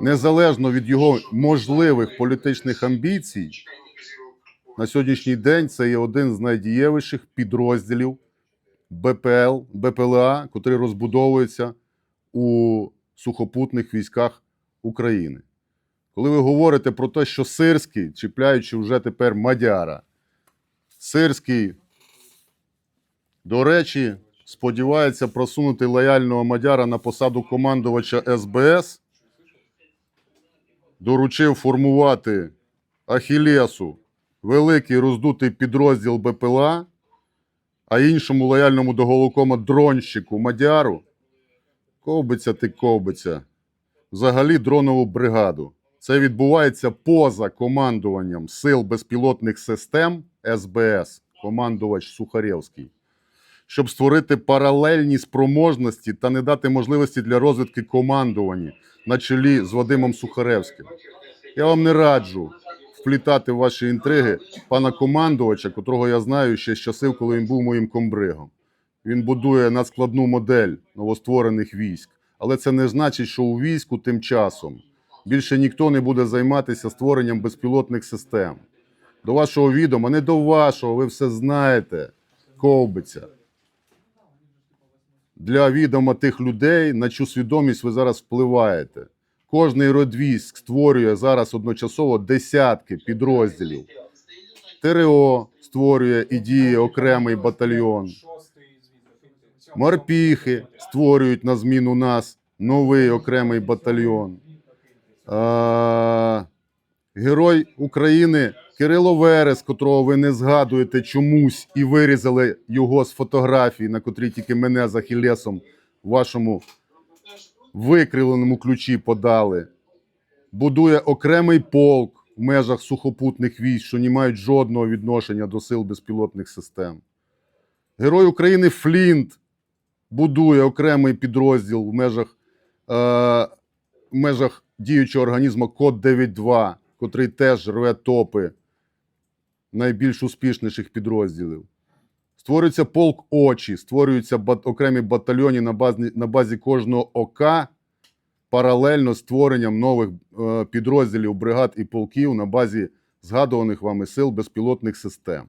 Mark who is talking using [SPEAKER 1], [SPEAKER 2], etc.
[SPEAKER 1] Незалежно від його можливих політичних амбіцій, на сьогоднішній день це є один з найдієвіших підрозділів БПЛ, БПЛА, котрий розбудовується у сухопутних військах України. Коли ви говорите про те, що Сирський, чіпляючи вже тепер Мадяра, Сирський, до речі, сподівається просунути лояльного Мадяра на посаду командувача СБС, доручив формувати Ахілесу великий роздутий підрозділ БПЛА, а іншому лояльному до голокома дронщику Мадяру ковбиця ти ковбиця. Взагалі дронову бригаду. Це відбувається поза командуванням Сил безпілотних систем СБС, командувач Сухарєвський, щоб створити паралельні спроможності та не дати можливості для розвитки командування на чолі з Вадимом Сухаревським. Я вам не раджу вплітати в ваші інтриги пана командувача, котрого я знаю ще з часів, коли він був моїм комбригом. Він будує надскладну модель новостворених військ. Але це не значить, що у війську тим часом більше ніхто не буде займатися створенням безпілотних систем. До вашого відома, не до вашого, ви все знаєте. Ковбиця. Для відома тих людей, на чу свідомість ви зараз впливаєте. Кожний род військ створює зараз одночасово десятки підрозділів. ТРО створює і діє окремий батальйон. Морпіхи створюють на зміну нас новий окремий батальйон. Герой України Кирило Верес, котрого ви не згадуєте чомусь і вирізали його з фотографії, на котрій тільки мене за Ахілесом в вашому викривленому ключі подали. Будує окремий полк в межах сухопутних військ, що не мають жодного відношення до сил безпілотних систем. Герой України Флінт будує окремий підрозділ в межах, е, в межах діючого організму Код 92, котрий теж рве топи найбільш успішніших підрозділів. Створюється полк очі, створюються окремі батальйони на базі, на базі кожного ОК паралельно з створенням нових е, підрозділів, бригад і полків на базі згадуваних вами сил безпілотних систем.